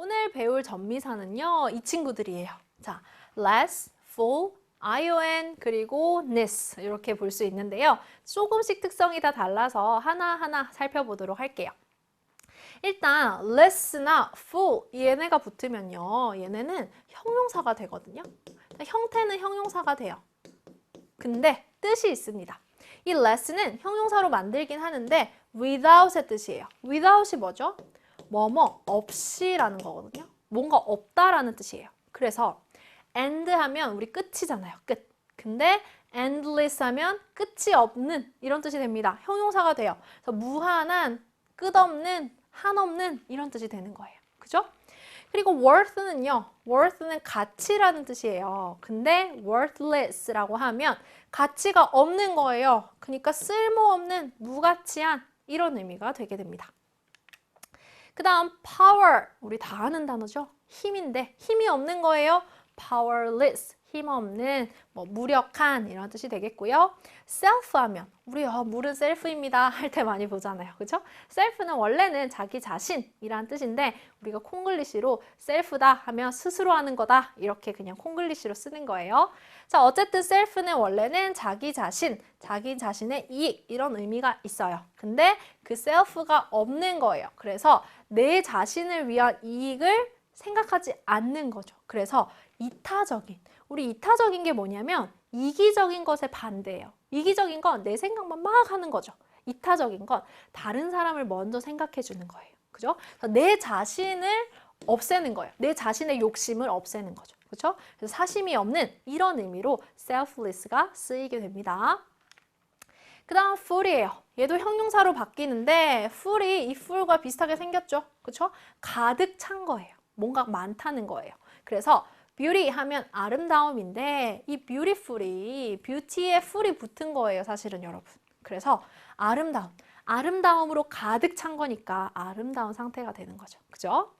오늘 배울 전미사는요, 이 친구들이에요. 자, less, full, ion, 그리고 ness 이렇게 볼 수 있는데요. 조금씩 특성이 다 달라서 하나하나 살펴보도록 할게요. 일단 less나 full 얘네가 붙으면요. 얘네는 형용사가 되거든요. 형태는 형용사가 돼요. 근데 뜻이 있습니다. 이 less는 형용사로 만들긴 하는데 without의 뜻이에요. without이 뭐죠? 뭐뭐 없이라는 거거든요. 뭔가 없다라는 뜻이에요. 그래서 end 하면 우리 끝이잖아요. 끝. 근데 endless 하면 끝이 없는 이런 뜻이 됩니다. 형용사가 돼요. 그래서 무한한, 끝없는, 한없는 이런 뜻이 되는 거예요. 그죠? 그리고 worth는요. worth는 가치라는 뜻이에요. 근데 worthless라고 하면 가치가 없는 거예요. 그러니까 쓸모없는, 무가치한 이런 의미가 되게 됩니다. 그 다음 power 우리 다 아는 단어죠? 힘인데 힘이 없는 거예요. powerless 힘없는 뭐 무력한 이런 뜻이 되겠고요. self 하면 우리 어, 물은 셀프입니다. 할 때 많이 보잖아요. 그죠 self는 원래는 자기 자신이란 뜻인데 우리가 콩글리시로 self다 하면 스스로 하는 거다. 이렇게 그냥 콩글리시로 쓰는 거예요. 자 어쨌든 self는 원래는 자기 자신 자기 자신의 이익 이런 의미가 있어요. 근데 그 self가 없는 거예요. 그래서 내 자신을 위한 이익을 생각하지 않는 거죠. 그래서 이타적인, 우리 이타적인 게 뭐냐면 이기적인 것의 반대예요. 이기적인 건 내 생각만 막 하는 거죠. 이타적인 건 다른 사람을 먼저 생각해 주는 거예요. 그죠? 내 자신을 없애는 거예요. 내 자신의 욕심을 없애는 거죠. 그렇죠? 그래서 사심이 없는 이런 의미로 selfless가 쓰이게 됩니다. 그 다음 full이에요. 얘도 형용사로 바뀌는데 full이 이 full과 비슷하게 생겼죠. 그렇죠? 가득 찬 거예요. 뭔가 많다는 거예요. 그래서 beauty 하면 아름다움인데 이 beautiful이 beauty에 full이 붙은 거예요. 사실은 여러분. 그래서 아름다움. 아름다움으로 가득 찬 거니까 아름다운 상태가 되는 거죠. 그죠?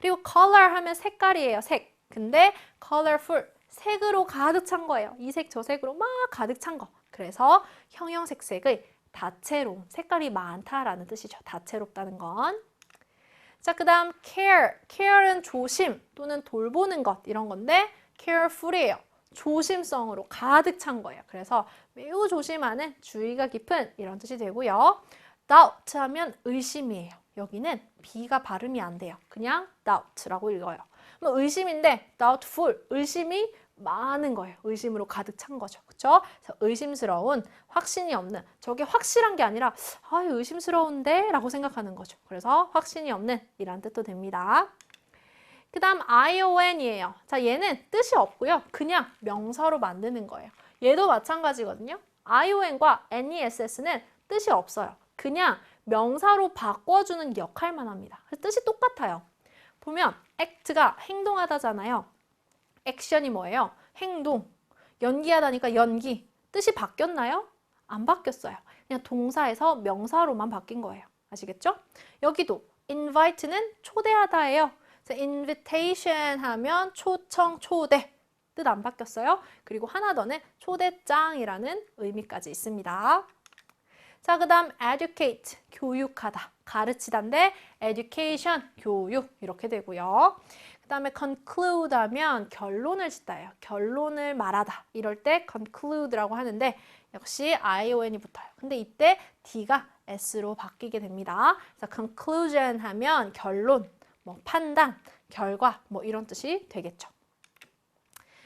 그리고 color 하면 색깔이에요. 색. 근데 colorful. 색으로 가득 찬 거예요. 이 색, 저 색으로 막 가득 찬 거. 그래서 형형색색의 다채로운 색깔이 많다라는 뜻이죠. 다채롭다는 건. 자, 그 다음 care. care는 조심 또는 돌보는 것 이런 건데 careful이에요. 조심성으로 가득 찬 거예요. 그래서 매우 조심하는 주의가 깊은 이런 뜻이 되고요. doubt 하면 의심이에요. 여기는 B가 발음이 안 돼요. 그냥 doubt라고 읽어요. 뭐 의심인데 doubtful, 의심이 많은 거예요. 의심으로 가득 찬 거죠. 그렇죠? 의심스러운, 확신이 없는, 저게 확실한 게 아니라 아, 의심스러운데? 라고 생각하는 거죠. 그래서 확신이 없는 이란 뜻도 됩니다. 그 다음 ION이에요. 자, 얘는 뜻이 없고요. 그냥 명사로 만드는 거예요. 얘도 마찬가지거든요. ION과 NESS는 뜻이 없어요. 그냥 명사로 바꿔주는 역할만 합니다. 뜻이 똑같아요. 보면 act가 행동하다잖아요. 액션이 뭐예요? 행동. 연기하다니까 연기. 뜻이 바뀌었나요? 안 바뀌었어요. 그냥 동사에서 명사로만 바뀐 거예요. 아시겠죠? 여기도 invite는 초대하다예요. invitation 하면 초청, 초대. 뜻 안 바뀌었어요. 그리고 하나 더는 초대장이라는 의미까지 있습니다. 자, 그 다음 educate, 교육하다, 가르치다인데 education, 교육 이렇게 되고요. 그 다음에 conclude 하면 결론을 짓다예요. 결론을 말하다. 이럴 때 conclude라고 하는데 역시 ion이 붙어요. 근데 이때 D가 S로 바뀌게 됩니다. 그래서 conclusion 하면 결론, 뭐 판단, 결과 뭐 이런 뜻이 되겠죠.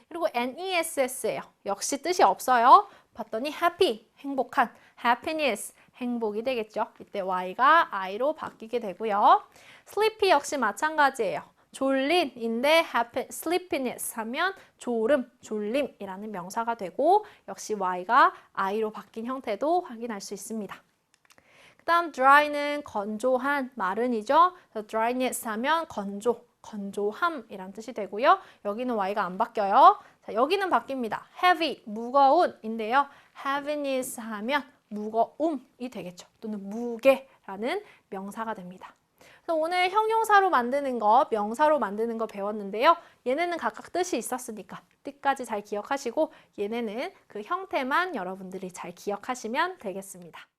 그리고 NESS예요. 역시 뜻이 없어요. 봤더니 happy, 행복한, happiness, 행복이 되겠죠. 이때 Y가 I로 바뀌게 되고요. sleepy 역시 마찬가지예요. 졸린인데 happy, sleepiness 하면 졸음, 졸림이라는 명사가 되고 역시 y가 i로 바뀐 형태도 확인할 수 있습니다. 그 다음 dry는 건조한, 마른이죠. dryness 하면 건조, 건조함이란 뜻이 되고요. 여기는 y가 안 바뀌어요. 자, 여기는 바뀝니다. heavy, 무거운인데요. heaviness 하면 무거움이 되겠죠. 또는 무게라는 명사가 됩니다. 그래서 오늘 형용사로 만드는 거, 명사로 만드는 거 배웠는데요. 얘네는 각각 뜻이 있었으니까 뜻까지 잘 기억하시고 얘네는 그 형태만 여러분들이 잘 기억하시면 되겠습니다.